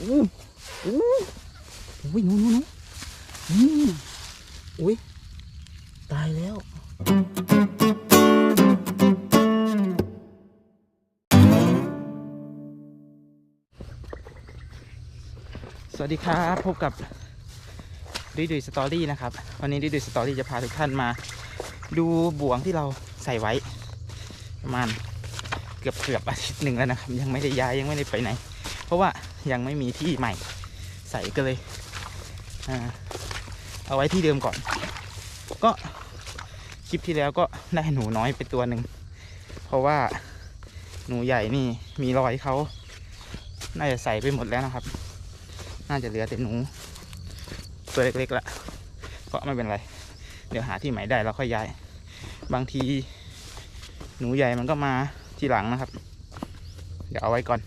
อู้อู้อุ้ยนูหนูหนูอืมอุ้ยตายแล้วสวัสดีครับพบกับดุยดุยสตอรี่นะครับวันนี้ดุยดุยสตอรี่จะพาทุกท่านมา ดูบ่วงที่เราใส่ไว้ ประมาณเกือบเกือบอาทิตย์หนึ่งแล้วนะครับ ยังไม่ได้ย้ายยังไม่ได้ไปไหน เพราะว่ายังไม่มีที่ใหม่ใส่ก็เลยเอาไว้ที่เดิมก่อน ก็คลิปที่แล้วก็ได้หนูน้อยไปตัวหนึ่งเพราะว่าหนูใหญ่นี่มีรอยเขาน่าจะใส่ไปหมดแล้วนะครับ น่าจะเหลือแต่หนู ตัวเล็กๆละก็ไม่เป็นไร เดี๋ยวหาที่ใหม่ได้เราค่อยย้าย บางที หนูใหญ่มันก็มาทีหลังนะครับ เดี๋ยวเอาไว้ก่อน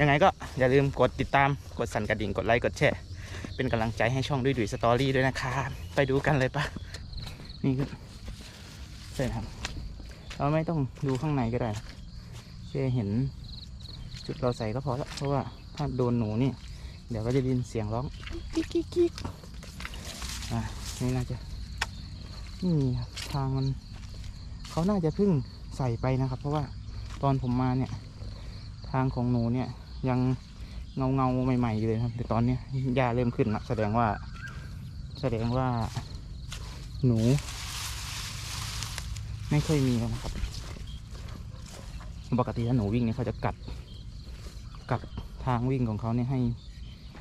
ยังไงก็อย่าลืมกดติดตามกดสั่นกระดิ่งกดไลค์กดแชร์เป็นกำลังใจให้ช่องดุยดุยสตอรี่ด้วยนะครับไปดูกันเลยปะนี่ก็ใช่ครับเราไม่ต้องดูข้างในก็ได้แค่เห็นจุดเราใส่ก็พอละเพราะว่าถ้าโดนหนูนี่ เดี๋ยวก็จะได้ยินเสียงร้องกิ๊กกิ๊กกิ๊กอะนี่น่าจะนี่ทางมันเขาน่าจะเพิ่งใส่ไปนะครับ เพราะว่าตอนผมมาเนี่ย ทางของหนูเนี่ย ยังเงาเงาใหม่ๆอยู่เลยครับ แต่ตอนนี้ยหญ้าเริ่มขึ้นละแสดงว่า แสดงว่า หนู ไม่ค่อยมีแล้วนะครับ ปกติถ้าหนูวิ่งเนี่ยเขาจะกัด กัดทางวิ่งของเขาเนี่ยให้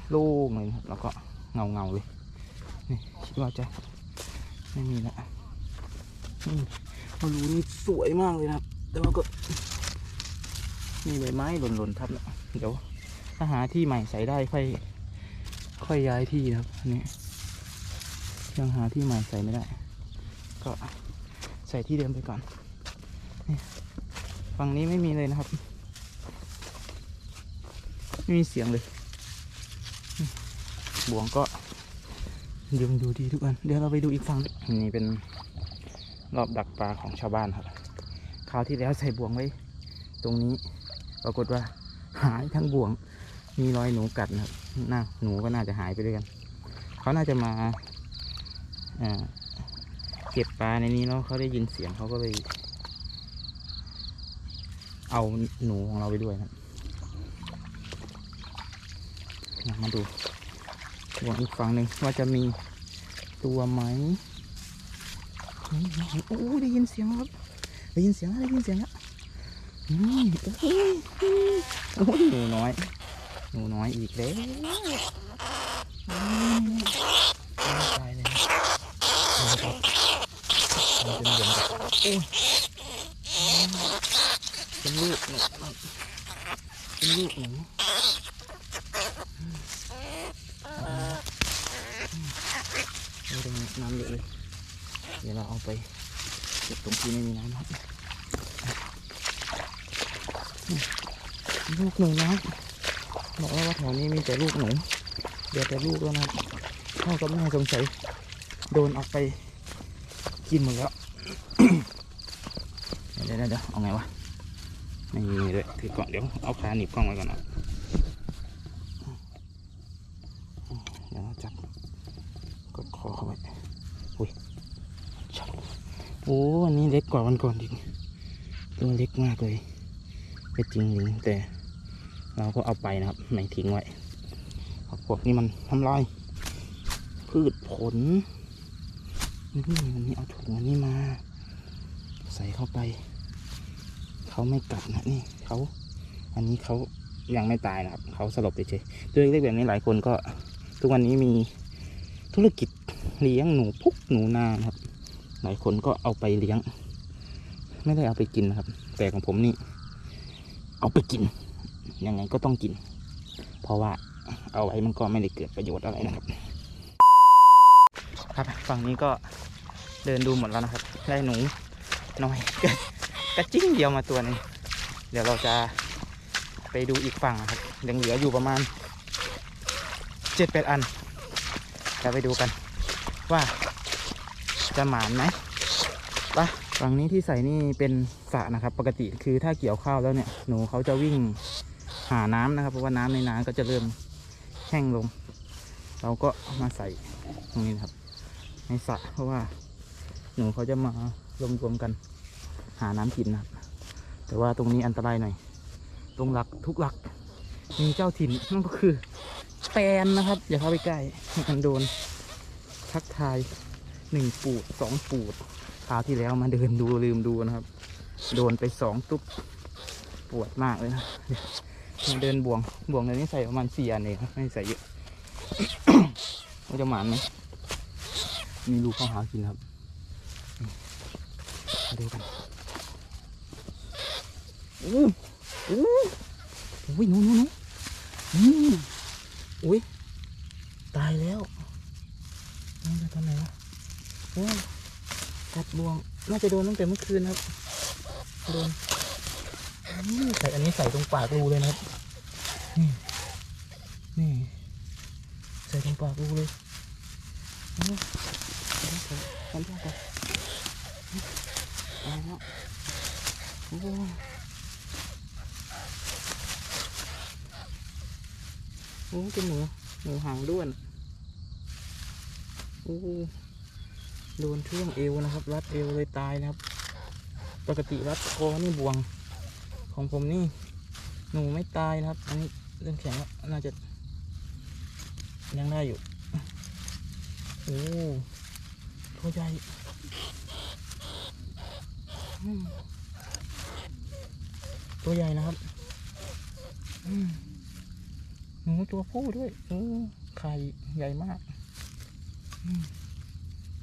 โล่งเลยนะครับ แล้วก็เงาเงาเลยนี่คิดว่าจะไม่มีละนี่รูนี่สวยมากเลยนะครับแต่ว่าก็ มีใบไม้หล่นๆทับแล้วเดี๋ยวถ้าหาที่ใหม่ใส่ได้ค่อย ค่อยย้ายที่นะครับอันนี้ยังหาที่ใหม่ใส่ไม่ได้ ก็ใส่ที่เดิมไปก่อนนี่ฝั่งนี้ไม่มีเลยนะครับไม่มีเสียงเลยบ่วงก็ยังดูดีทุกอัน เดี๋ยวเราไปดูอีกฝั่งนี่เป็นรอบดักปลาของชาวบ้านครับ คราวที่แล้วใส่บ่วงไว้ตรงนี้ ปรากฏว่าหายทั้งบ่วง มีรอยหนูกัดนะครับน่าหนูก็น่าจะหายไปด้วยกัน เขาน่าจะมาเก็บปลาในนี้แล้วเขาได้ยินเสียงเขาก็เลย เอาหนูของเราไปด้วยนะมาดูบ่วงอีกฝั่งหนึ่งว่าจะมีตัวไหมโอ้ยได้ยินเสียงแล้วครับ ได้ยินเสียงแล้วได้ยินเสียงแล้ว อืมโอ้ยโอ้ยหนูน้อย หนูน้อยอีกแล้วอืมตายเลยนะครับมันเป็นเหมือนกับโอ้ยเป็นลูกหนูเป็นลูกหนูนี่ตรงนี้น้ำเยอะเลย เดี๋ยวเราเอาไปเก็บตรงที่ไม่มีน้ำครับนี่ ลูกหนูนะบอกแล้วว่าแถวนี้มีแต่ลูกหนูเดี๋ยวแต่ลูกแล้วนะพ่อกับแม่สงสัยโดนเอาไปกินหมดแล้วเดี๋ยวเดี๋ยวเอาไงวะไม่มีเลยถือก่อนเดี๋ยวเอาขาหนีบกล้องไว้ก่อนนะเดี๋ยวจับกดคอเข้าไปอุ้ยชับโอ้อันนี้เล็กกว่าวันก่อนอีกตัวเล็กมากเลย เป็จริงจริงแต่เราก็เอาไปนะครับไม่ทิ้งไว้พราะพวกนี้มันทำลายพืชผลนี่วันนี้เอาถุงอันนี้มา ใส่เข้าไป เขาไม่กัดนะนี่เขาอันนี้เขายังไม่ตายนะครับเขาสลบเฉยๆตัวเล็กๆแบบนี้หลายคนก็ ทุกวันนี้มีธุรกิจเลี้ยงหนูพุกหนูนานะครับ หลายคนก็เอาไปเลี้ยง ไม่ได้เอาไปกินนะครับ แต่ของผมนี่ เอาไปกิน ยังไงก็ต้องกิน เพราะว่าเอาไว้มันก็ไม่ได้เกิดประโยชน์อะไรนะครับ ครับฝั่งนี้ก็เดินดูหมดแล้วนะครับ ได้หนูน้อยกระจิ้งเดียวมาตัวนึงเดี๋ยวเราจะไปดูอีกฝั่งนะครับยังเหลืออยู่ประมาณเจ็ดแปดอันจะไปดูกันว่าจะหมานไหมไปะ ฝั่งนี้ที่ใส่นี่เป็นสระนะครับ ปกติคือถ้าเกี่ยวข้าวแล้วเนี่ยหนูเขาจะวิ่งหาน้ำนะครับ เพราะว่าน้ำในนาก็จะเริ่มแห้งลง เราก็มาใส่ตรงนี้นะครับ ในสระเพราะว่าหนูเขาจะมารวมๆกันหาน้ำกินนะครับ แต่ว่าตรงนี้อันตรายหน่อย ตรงหลักทุกหลักมีเจ้าถิ่นนั่นก็คือแตนนะครับ อย่าเข้าไปใกล้มันโดนทักทายหนึ่งปูดสองปูด คราวที่แล้วมาเดินดูลืมดูนะครับ โดนไปสองตุ๊บปวดมากเลยนะมาเดินบ่วงบ่วงเดี๋ยนี้ใส่ประมาณสี่อันเองครับไม่ใส่เยอะว่าจะหมานไหมมีลูกเข้าหากินครับมาดูกันอู้อู้อุ้ยนูหนูหนูอืมอุ้ยตายแล้วนี่จะทำไงวะโอ้ กัดบ่วง น่าจะโดนตั้งแต่เมื่อคืนครับ โดนใส่อันนี้ใส่ตรงปากรูเลยนะครับ นี่ นี่ ใส่ตรงปากรูเลยโอ้ยเดี๋ยวขอขออนุญาตก่อนเอาละโอ้โอ้เป็นหนูหนูหางด้วนโอ้ โดนช่วงเอวนะครับ รัดเอวเลยตายนะครับ ปกติรัดคอนี่บวง ของผมนี่ หนูไม่ตายนะครับ อันนี้เรื่องแข็งแล้วน่าจะ ยังได้อยู่ โอ้ตัวใหญ่ตัวใหญ่นะครับหนูตัวผู้ด้วยโอ้ไข่ใหญ่มาก อืม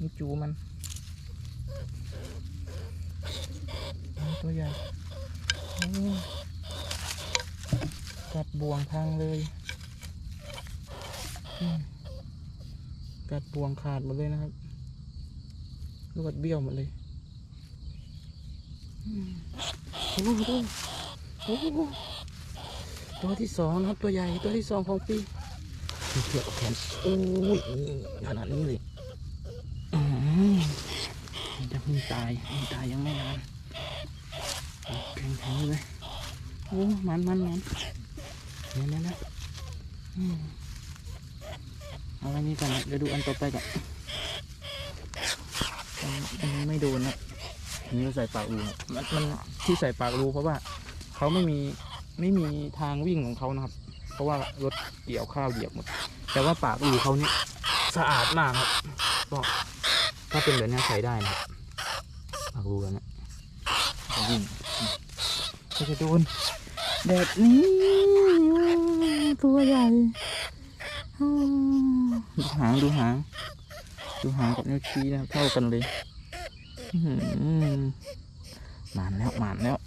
นี่จูมัน ตัวใหญ่กัดบ่วงพังเลย กัดบ่วงขาดหมดเลยนะครับลวดเบี้ยวหมดเลยโอ้โหตัวที่สองนะครับตัวใหญ่ตัวที่สองของปีมีเชือกแขนโอ้ยขนาดนี้เลย จะเพิ่งตายเพิ่งตายยังไม่นานแข็งแข็งเลยโอ้มันมันมันเนี่ยเนี่ยนะเอาไว้นี่ก่อนนะเดี๋ยวดูอันต่อไปก่อนอันนี้ไม่โดนนะอันนี้เราใส่ปากรูมันมันที่ใส่ปากรูเพราะว่าเขาไม่มีไม่มีทางวิ่งของเขานะครับ เพราะว่ารถเกี่ยวข้าวเหยียบหมด แต่ว่าปากรูเขานี่สะอาดมากครับก็ ถ้าเป็นแบบนี้ใส่ได้นะครับปากรูแบบนี้วิ่งก็จะโดนแบบนี้ตัวใหญ่อืมดูหางดูหางดูหางกับนิ้วชี้นะครับเท่ากันเลยอื้อหือหมานแล้วหมานแล้ว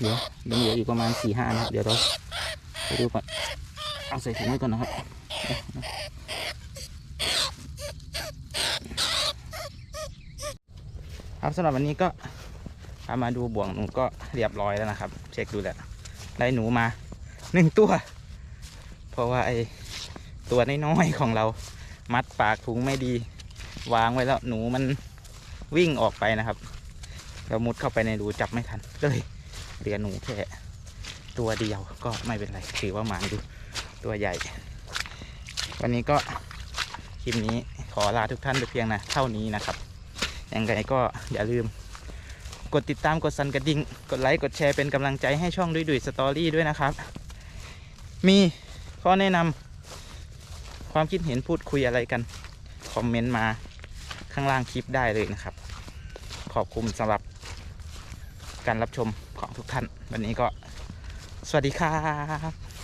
เดี๋ยวยังเหลืออยู่ประมาณสี่ห้านะครับ เดี๋ยวเราไปดูก่อนเอาใส่ถุงไว้ก่อนนะครับ ครับสำหรับวันนี้ก็พามาดูบ่วงหนูก็เรียบร้อยแล้วนะครับ เช็คดูแหล้วได้หนูมาหนึ่งตัว เพราะว่าไอตัวน้อยๆของเรามัดปากถุงไม่ดี วางไว้แล้วหนูมันวิ่งออกไปนะครับ เรามุดเข้าไปในรูจับไม่ทันก็เลยเหลือหนูแค่ตัวเดียวก็ไม่เป็นไรถือว่าหมานดูตัวใหญ่ วันนี้ก็คลิปนี้ขอลาทุกท่านไปเพียงนะเท่านี้นะครับ ยังไงก็อย่าลืม กดติดตามกดสั่นกระดิ่ง กดไลค์กดแชร์เป็นกำลังใจให้ช่องดุยดุยสตอรี่ด้วยนะครับ มีข้อแนะนำความคิดเห็นพูดคุยอะไรกัน คอมเมนต์มาข้างล่างคลิปได้เลยนะครับ ขอบคุณสำหรับการรับชมของทุกท่าน วันนี้ก็สวัสดีครับ